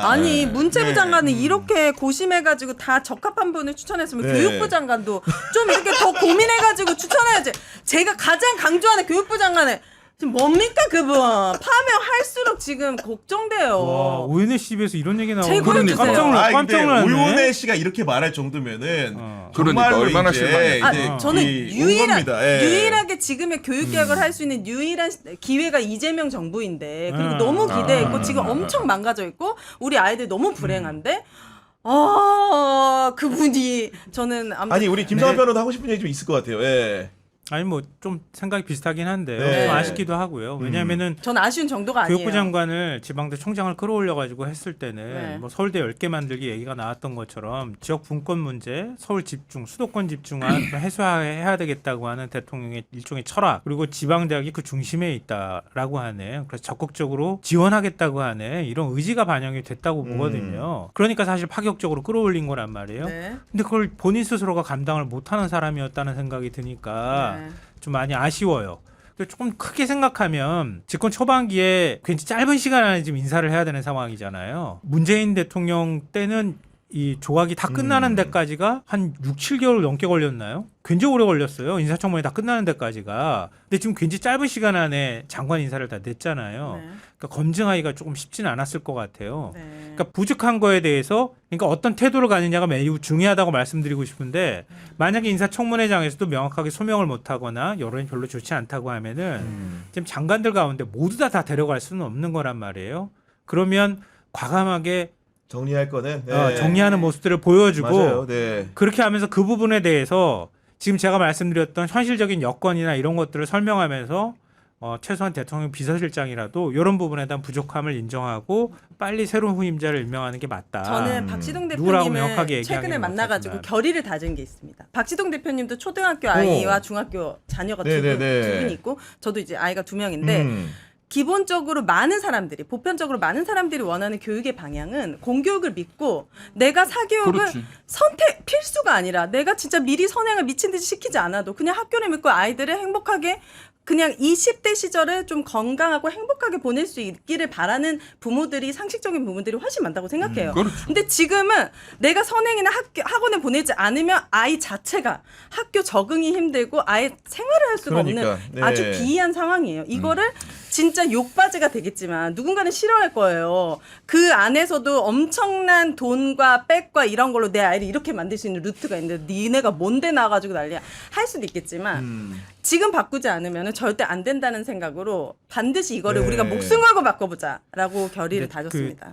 아니 네. 문체부 네. 장관은 이렇게 고심해가지고 다 적합한 분을 추천했으면 네. 교육부 장관도 좀 이렇게 더 고민해가지고 추천해야지. 제가 가장 강조하는 교육부 장관은 지금 뭡니까 그분 파면할수록 지금 걱정돼요. 와 오연혜 씨에서 이런 얘기 나오는 주세요. 깜짝 놀라 아, 깜짝 근데 놀랐네. 오윤혜 씨가 이렇게 말할 정도면은 어. 그러니까 정말로 얼마나 이제, 실망했어. 아, 이제 저는 이 유일한 겁니다. 예. 유일하게 지금의 교육 개혁을 할 수 있는 유일한 시- 기회가 이재명 정부인데 그리고 음. 너무 기대했고 아. 지금 엄청 망가져 있고 우리 아이들 너무 불행한데 아 그분이 저는 아무튼 아니 우리 김성환 네. 변호도 하고 싶은 얘기 좀 있을 것 같아요. 예. 아니 뭐 좀 생각이 비슷하긴 한데요. 네. 좀 아쉽기도 하고요. 왜냐하면은 전 아쉬운 정도가 아니에요. 교육부 장관을 지방대 총장을 끌어올려 가지고 했을 때는 네. 뭐 서울대 10개 만들기 얘기가 나왔던 것처럼 지역 분권 문제, 서울 집중, 수도권 집중안 해소해야 되겠다고 하는 대통령의 일종의 철학 그리고 지방대학이 그 중심에 있다라고 하네. 그래서 적극적으로 지원하겠다고 하네. 이런 의지가 반영이 됐다고 음. 보거든요. 그러니까 사실 파격적으로 끌어올린 거란 말이에요. 네. 근데 그걸 본인 스스로가 감당을 못하는 사람이었다는 생각이 드니까 네. 좀 많이 아쉬워요. 근데 조금 크게 생각하면 집권 초반기에 굉장히 짧은 시간 안에 지금 인사를 해야 되는 상황이잖아요. 문재인 대통령 때는 이 조각이 다 끝나는 음. 데까지가 한 6, 7개월 넘게 걸렸나요? 굉장히 오래 걸렸어요. 인사청문회 다 끝나는 데까지가. 근데 지금 굉장히 짧은 시간 안에 장관 인사를 다 냈잖아요. 네. 그러니까 검증하기가 조금 쉽지는 않았을 것 같아요. 네. 그러니까 부족한 거에 대해서 그러니까 어떤 태도를 가느냐가 매우 중요하다고 말씀드리고 싶은데 만약에 인사청문회장에서도 명확하게 소명을 못하거나 여론이 별로 좋지 않다고 하면은 음. 지금 장관들 가운데 모두 다 다 데려갈 수는 없는 거란 말이에요. 그러면 과감하게 정리할 거는 네. 어, 정리하는 모습들을 보여주고 맞아요. 네. 그렇게 하면서 그 부분에 대해서 지금 제가 말씀드렸던 현실적인 여건이나 이런 것들을 설명하면서 어, 최소한 대통령 비서실장이라도 이런 부분에 대한 부족함을 인정하고 빨리 새로운 후임자를 임명하는 게 맞다. 저는 음. 박시동 대표님을 최근에 만나가지고 못하지만. 결의를 다진 게 있습니다. 박시동 대표님도 초등학교 아이와 중학교 자녀가 두, 분, 네네네. 두분 있고 저도 이제 아이가 두 명인데 음. 기본적으로 많은 사람들이 보편적으로 많은 사람들이 원하는 교육의 방향은 공교육을 믿고 내가 사교육을 그렇지. 선택 필수가 아니라 내가 진짜 미리 선행을 미친 듯이 시키지 않아도 그냥 학교를 믿고 아이들을 행복하게 그냥 20대 시절을 좀 건강하고 행복하게 보낼 수 있기를 바라는 부모들이 상식적인 부모들이 훨씬 많다고 생각해요. 그렇죠. 근데 지금은 내가 선행이나 학교, 학원에 보내지 않으면 아이 자체가 학교 적응이 힘들고 아예 생활을 할 수가 그러니까, 없는 네. 아주 비이한 상황이에요. 이거를 진짜 욕바지가 되겠지만 누군가는 싫어할 거예요. 그 안에서도 엄청난 돈과 백과 이런 걸로 내 아이를 이렇게 만들 수 있는 루트가 있는데 니네가 뭔데 나와가지고 난리야 할 수도 있겠지만 음. 지금 바꾸지 않으면 절대 안 된다는 생각으로 반드시 이거를 네. 우리가 목숨 걸고 바꿔보자라고 결의를 근데 다졌습니다.